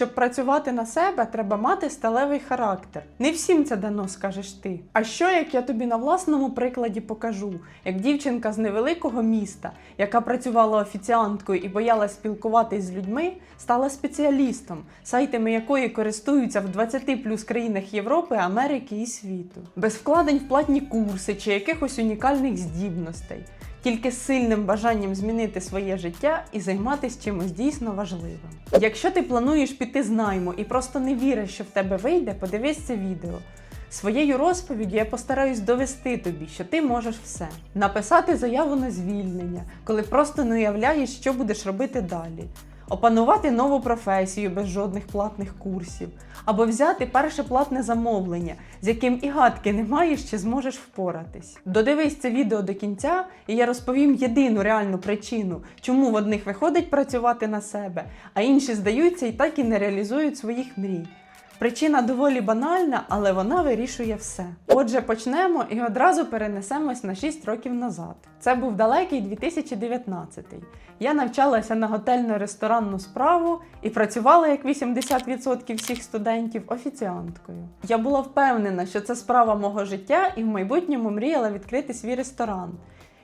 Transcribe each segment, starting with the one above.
Щоб працювати на себе, треба мати сталевий характер. Не всім це дано, скажеш ти. А що як я тобі на власному прикладі покажу, як дівчинка з невеликого міста, яка працювала офіціанткою і боялась спілкуватись з людьми, стала спеціалістом, сайтами якої користуються в 20 плюс країнах Європи, Америки і світу, без вкладень в платні курси чи якихось унікальних здібностей тільки сильним бажанням змінити своє життя і займатися чимось дійсно важливим. Якщо ти плануєш піти з найму і просто не віриш, що в тебе вийде, подивись це відео. Своєю розповіддю я постараюсь довести тобі, що ти можеш все. Написати заяву на звільнення, коли просто не уявляєш, що будеш робити далі. Опанувати нову професію без жодних платних курсів, або взяти перше платне замовлення, з яким і гадки не маєш, чи зможеш впоратись. Додивись це відео до кінця, і я розповім єдину реальну причину, чому в одних виходить працювати на себе, а інші здаються і так і не реалізують своїх мрій. Причина доволі банальна, але вона вирішує все. Отже, почнемо і одразу перенесемось на 6 років назад. Це був далекий 2019. Я навчалася на готельно-ресторанну справу і працювала як 80% всіх студентів офіціанткою. Я була впевнена, що це справа мого життя, і в майбутньому мріяла відкрити свій ресторан.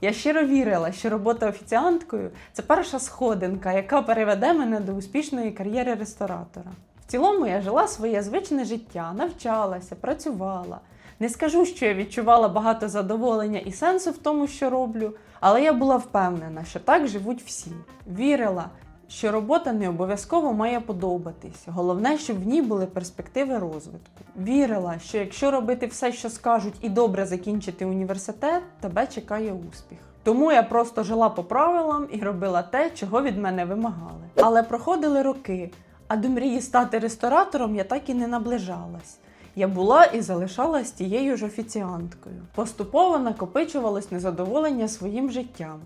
Я щиро вірила, що робота офіціанткою це перша сходинка, яка переведе мене до успішної кар'єри ресторатора. Цілому я жила своє звичне життя, навчалася, працювала. Не скажу, що я відчувала багато задоволення і сенсу в тому, що роблю, але я була впевнена, що так живуть всі. Вірила, що робота не обов'язково має подобатись. Головне, щоб в ній були перспективи розвитку. Вірила, що якщо робити все, що скажуть, і добре закінчити університет, тебе чекає успіх. Тому я просто жила по правилам і робила те, чого від мене вимагали. Але проходили роки, а до мрії стати ресторатором я так і не наближалась. Я була і залишалась тією ж офіціанткою. Поступово накопичувалось незадоволення своїм життям.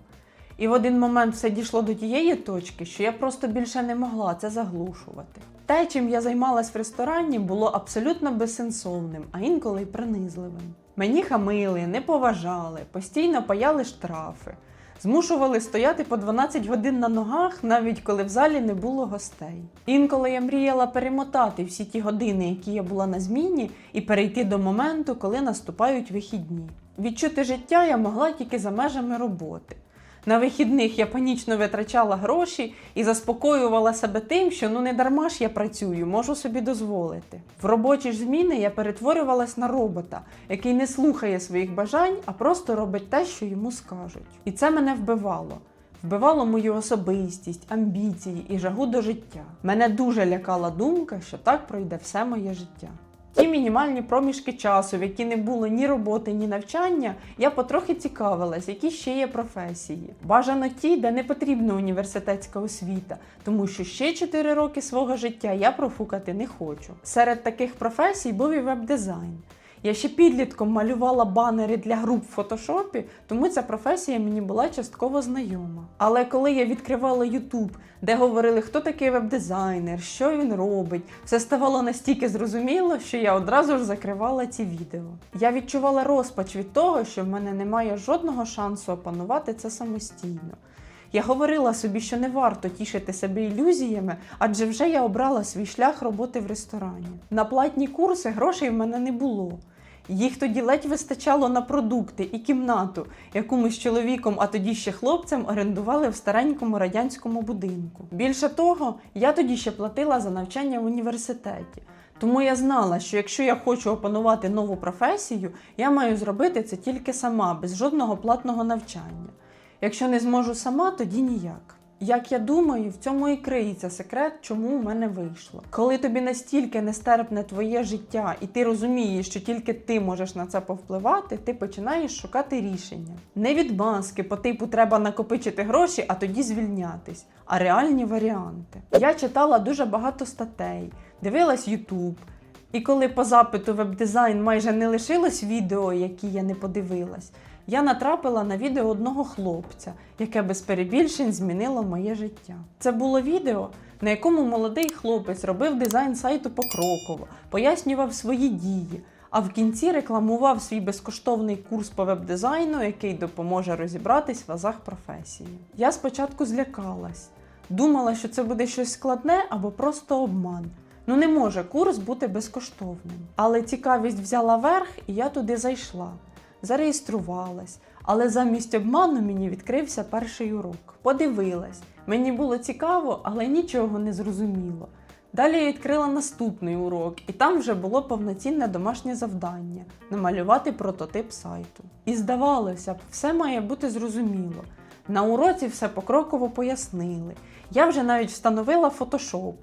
І в один момент все дійшло до тієї точки, що я просто більше не могла це заглушувати. Те, чим я займалась в ресторані, було абсолютно безсенсовним, а інколи й принизливим. Мені хамили, не поважали, постійно паяли штрафи, змушували стояти по 12 годин на ногах, навіть коли в залі не було гостей. Інколи я мріяла перемотати всі ті години, які я була на зміні, і перейти до моменту, коли наступають вихідні. Відчути життя я могла тільки за межами роботи. На вихідних я панічно витрачала гроші і заспокоювала себе тим, що ну не дарма ж я працюю, можу собі дозволити. В робочі ж зміни я перетворювалась на робота, який не слухає своїх бажань, а просто робить те, що йому скажуть. І це мене вбивало. Вбивало мою особистість, амбіції і жагу до життя. Мене дуже лякала думка, що так пройде все моє життя. Ті мінімальні проміжки часу, в які не було ні роботи, ні навчання, я потрохи цікавилась, які ще є професії. Бажано ті, де не потрібна університетська освіта, тому що ще 4 роки свого життя я профукати не хочу. Серед таких професій був і веб-дизайн. Я ще підлітком малювала банери для груп в фотошопі, тому ця професія мені була частково знайома. Але коли я відкривала YouTube, де говорили, хто такий веб-дизайнер, що він робить, все ставало настільки зрозуміло, що я одразу ж закривала ці відео. Я відчувала розпач від того, що в мене немає жодного шансу опанувати це самостійно. Я говорила собі, що не варто тішити себе ілюзіями, адже вже я обрала свій шлях роботи в ресторані. На платні курси грошей в мене не було. Їх тоді ледь вистачало на продукти і кімнату, яку ми з чоловіком, а тоді ще хлопцем орендували в старенькому радянському будинку. Більше того, я тоді ще платила за навчання в університеті. Тому я знала, що якщо я хочу опанувати нову професію, я маю зробити це тільки сама, без жодного платного навчання. Якщо не зможу сама, тоді ніяк. Як я думаю, в цьому і криється секрет, чому в мене вийшло. Коли тобі настільки нестерпне твоє життя, і ти розумієш, що тільки ти можеш на це повпливати, ти починаєш шукати рішення. Не відмазки по типу треба накопичити гроші, а тоді звільнятись, а реальні варіанти. Я читала дуже багато статей, дивилась YouTube. І коли по запиту веб-дизайн майже не лишилось відео, які я не подивилась, я натрапила на відео одного хлопця, яке без перебільшень змінило моє життя. Це було відео, на якому молодий хлопець робив дизайн сайту покроково, пояснював свої дії, а в кінці рекламував свій безкоштовний курс по веб-дизайну, який допоможе розібратись в азах професії. Я спочатку злякалась. Думала, що це буде щось складне або просто обман. Ну не може курс бути безкоштовним. Але цікавість взяла верх, і я туди зайшла, зареєструвалась. Але замість обману мені відкрився перший урок. Подивилась. Мені було цікаво, але нічого не зрозуміло. Далі я відкрила наступний урок, і там вже було повноцінне домашнє завдання намалювати прототип сайту. І здавалося б, все має бути зрозуміло. На уроці все покроково пояснили. Я вже навіть встановила Photoshop,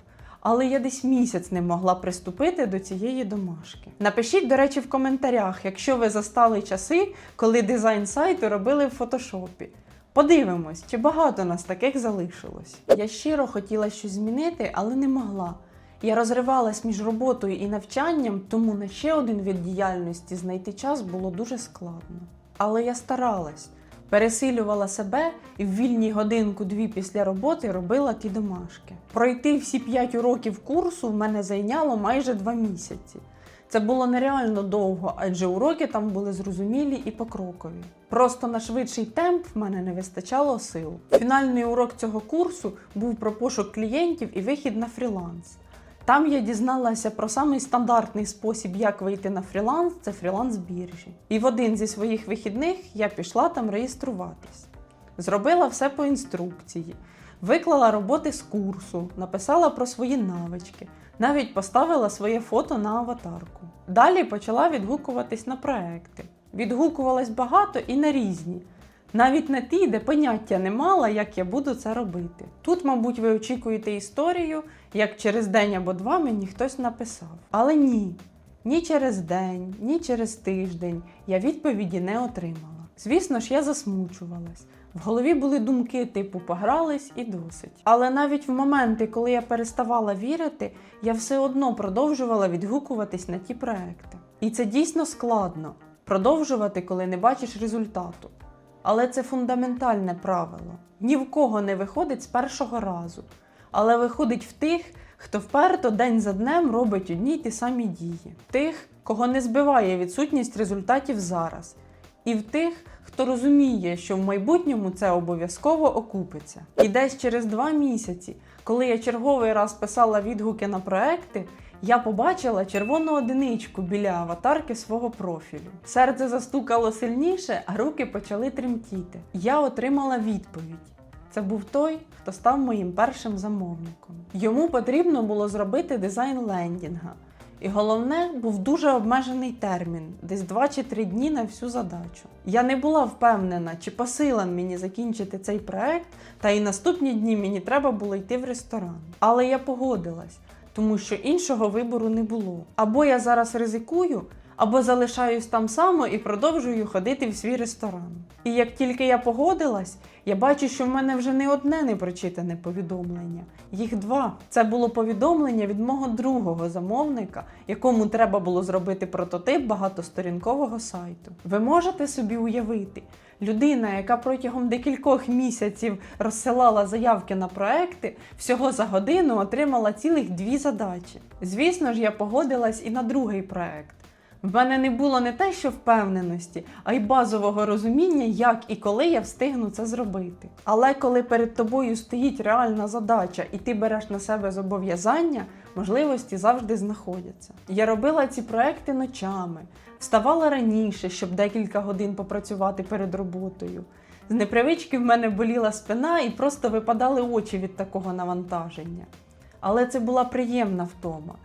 але я десь місяць не могла приступити до цієї домашки. Напишіть, до речі, в коментарях, якщо ви застали часи, коли дизайн сайту робили в фотошопі. Подивимось, чи багато нас таких залишилось. Я щиро хотіла щось змінити, але не могла. Я розривалась між роботою і навчанням, тому на ще один від діяльності знайти час було дуже складно. Але я старалась, пересилювала себе і в вільні годинку-дві після роботи робила ті домашки. Пройти всі п'ять уроків курсу в мене зайняло майже два місяці. Це було нереально довго, адже уроки там були зрозумілі і покрокові. Просто на швидший темп в мене не вистачало сил. Фінальний урок цього курсу був про пошук клієнтів і вихід на фріланс. Там я дізналася про самий стандартний спосіб, як вийти на фріланс це фріланс біржі. І в один зі своїх вихідних я пішла там реєструватись. Зробила все по інструкції, виклала роботи з курсу, написала про свої навички, навіть поставила своє фото на аватарку. Далі почала відгукуватись на проекти. Відгукувалась багато і на різні. Навіть на ті, де поняття не мала, як я буду це робити. Тут, мабуть, ви очікуєте історію, як через день або два мені хтось написав. Але ні, ні через день, ні через тиждень я відповіді не отримала. Звісно ж, я засмучувалась. В голові були думки типу погрались і досить. Але навіть в моменти, коли я переставала вірити, я все одно продовжувала відгукуватись на ті проекти. І це дійсно складно продовжувати, коли не бачиш результату. Але це фундаментальне правило. Ні в кого не виходить з першого разу, але виходить в тих, хто вперто день за днем робить одні й ті самі дії, тих, кого не збиває відсутність результатів зараз, і в тих, хто розуміє, що в майбутньому це обов'язково окупиться. І десь через два місяці, коли я черговий раз писала відгуки на проекти, я побачила червону одиничку біля аватарки свого профілю. Серце застукало сильніше, а руки почали тремтіти. Я отримала відповідь. Це був той, хто став моїм першим замовником. Йому потрібно було зробити дизайн лендінга. І головне, був дуже обмежений термін, десь 2 чи 3 дні на всю задачу. Я не була впевнена, чи по силам мені закінчити цей проект, та й наступні дні мені треба було йти в ресторан. Але я погодилась, тому що іншого вибору не було. Або я зараз ризикую, або залишаюсь там само і продовжую ходити в свій ресторан. І як тільки я погодилась, я бачу, що в мене вже не одне непрочитане повідомлення, їх два. Це було повідомлення від мого другого замовника, якому треба було зробити прототип багатосторінкового сайту. Ви можете собі уявити, людина, яка протягом декількох місяців розсилала заявки на проекти, всього за годину отримала цілих дві задачі. Звісно ж, я погодилась і на другий проект. В мене не було не те, що впевненості, а й базового розуміння, як і коли я встигну це зробити. Але коли перед тобою стоїть реальна задача, і ти береш на себе зобов'язання, можливості завжди знаходяться. Я робила ці проекти ночами, вставала раніше, щоб декілька годин попрацювати перед роботою. З непривички в мене боліла спина і просто випадали очі від такого навантаження. Але це була приємна втома.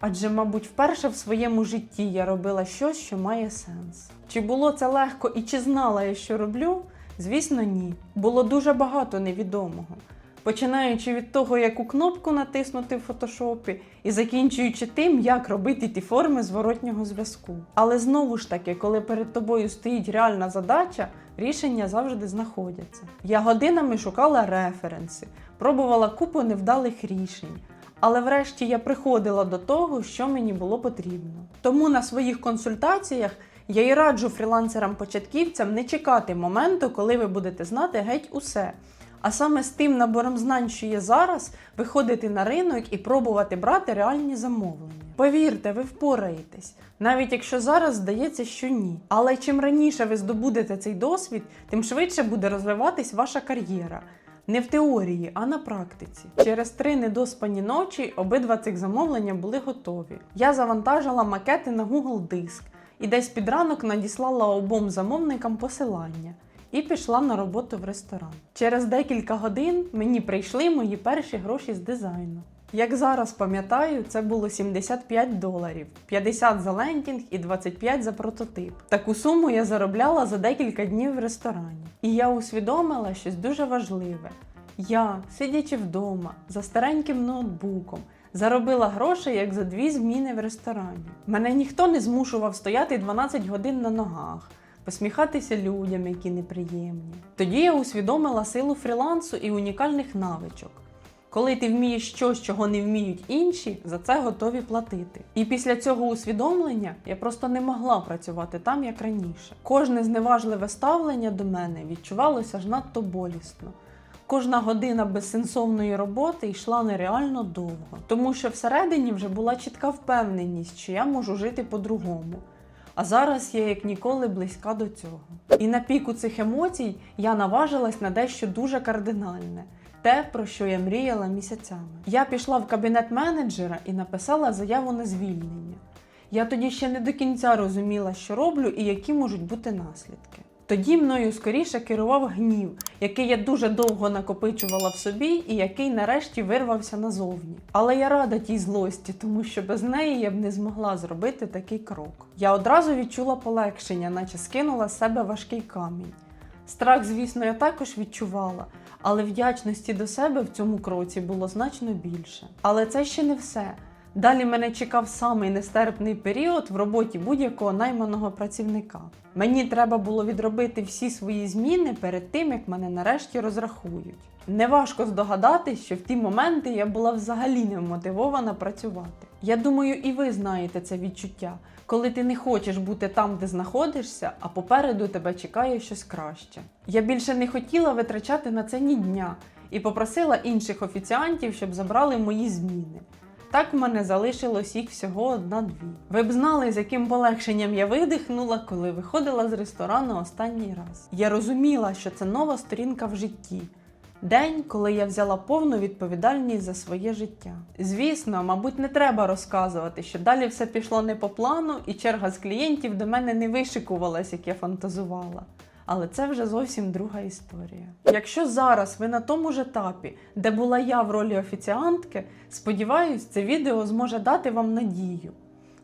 Адже, мабуть, вперше в своєму житті я робила щось, що має сенс. Чи було це легко і чи знала я, що роблю? Звісно, ні. Було дуже багато невідомого. Починаючи від того, яку кнопку натиснути в фотошопі, і закінчуючи тим, як робити ті форми зворотнього зв'язку. Але знову ж таки, коли перед тобою стоїть реальна задача, рішення завжди знаходяться. Я годинами шукала референси, пробувала купу невдалих рішень. Але врешті я приходила до того, що мені було потрібно. Тому на своїх консультаціях я і раджу фрілансерам-початківцям не чекати моменту, коли ви будете знати геть усе. А саме з тим набором знань, що є зараз, виходити на ринок і пробувати брати реальні замовлення. Повірте, ви впораєтесь, навіть якщо зараз здається, що ні. Але чим раніше ви здобудете цей досвід, тим швидше буде розвиватись ваша кар'єра. Не в теорії, а на практиці. Через три недоспані ночі обидва цих замовлення були готові. Я завантажила макети на Google Диск і десь під ранок надіслала обом замовникам посилання і пішла на роботу в ресторан. Через декілька годин мені прийшли мої перші гроші з дизайну. Як зараз пам'ятаю, це було 75 доларів, 50 за лендінг і 25 за прототип. Таку суму я заробляла за декілька днів в ресторані. І я усвідомила щось дуже важливе. Я, сидячи вдома, за стареньким ноутбуком, заробила грошей як за дві зміни в ресторані. Мене ніхто не змушував стояти 12 годин на ногах, посміхатися людям, які неприємні. Тоді я усвідомила силу фрілансу і унікальних навичок. Коли ти вмієш щось, чого не вміють інші, за це готові платити. І після цього усвідомлення я просто не могла працювати там, як раніше. Кожне зневажливе ставлення до мене відчувалося ж надто болісно. Кожна година безсенсовної роботи йшла нереально довго, тому що всередині вже була чітка впевненість, що я можу жити по-другому. А зараз я як ніколи близька до цього. І на піку цих емоцій я наважилась на дещо дуже кардинальне. Те, про що я мріяла місяцями. Я пішла в кабінет менеджера і написала заяву на звільнення. Я тоді ще не до кінця розуміла, що роблю і які можуть бути наслідки. Тоді мною скоріше керував гнів, який я дуже довго накопичувала в собі і який нарешті вирвався назовні. Але я рада тій злості, тому що без неї я б не змогла зробити такий крок. Я одразу відчула полегшення, наче скинула з себе важкий камінь. Страх, звісно, я також відчувала, але вдячності до себе в цьому кроці було значно більше. Але це ще не все. Далі мене чекав самий нестерпний період в роботі будь-якого найманого працівника. Мені треба було відробити всі свої зміни перед тим, як мене нарешті розрахують. Неважко здогадатись, що в ті моменти я була взагалі не вмотивована працювати. Я думаю, і ви знаєте це відчуття, коли ти не хочеш бути там, де знаходишся, а попереду тебе чекає щось краще. Я більше не хотіла витрачати на це ні дня і попросила інших офіціантів, щоб забрали мої зміни. Так в мене залишилось їх всього одна-дві. Ви б знали, з яким полегшенням я видихнула, коли виходила з ресторану останній раз. Я розуміла, що це нова сторінка в житті. День, коли я взяла повну відповідальність за своє життя. Звісно, мабуть, не треба розказувати, що далі все пішло не по плану, і черга з клієнтів до мене не вишикувалась, як я фантазувала. Але це вже зовсім друга історія. Якщо зараз ви на тому ж етапі, де була я в ролі офіціантки, сподіваюсь, це відео зможе дати вам надію.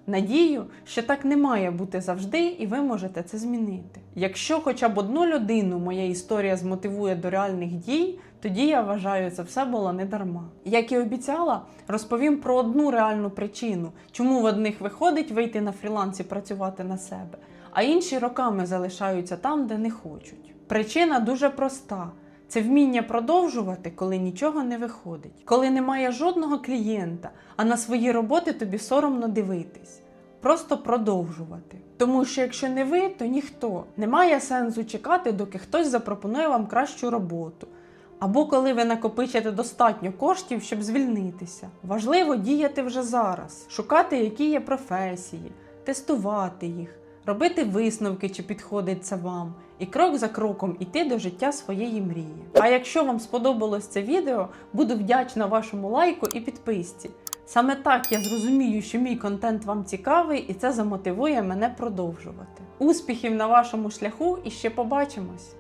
Надію, що так не має бути завжди, і ви можете це змінити. Якщо хоча б одну людину моя історія змотивує до реальних дій, тоді я вважаю, це все було не дарма. Як і обіцяла, розповім про одну реальну причину, чому в одних виходить вийти на фріланс і працювати на себе, а інші роками залишаються там, де не хочуть. Причина дуже проста. Це вміння продовжувати, коли нічого не виходить, коли немає жодного клієнта, а на свої роботи тобі соромно дивитись. Просто продовжувати. Тому що якщо не ви, то ніхто. Немає сенсу чекати, доки хтось запропонує вам кращу роботу. Або коли ви накопичите достатньо коштів, щоб звільнитися. Важливо діяти вже зараз, шукати, які є професії, тестувати їх, робити висновки, чи підходить це вам, і крок за кроком іти до життя своєї мрії. А якщо вам сподобалось це відео, буду вдячна вашому лайку і підписці. Саме так я зрозумію, що мій контент вам цікавий, і це замотивує мене продовжувати. Успіхів на вашому шляху і ще побачимось!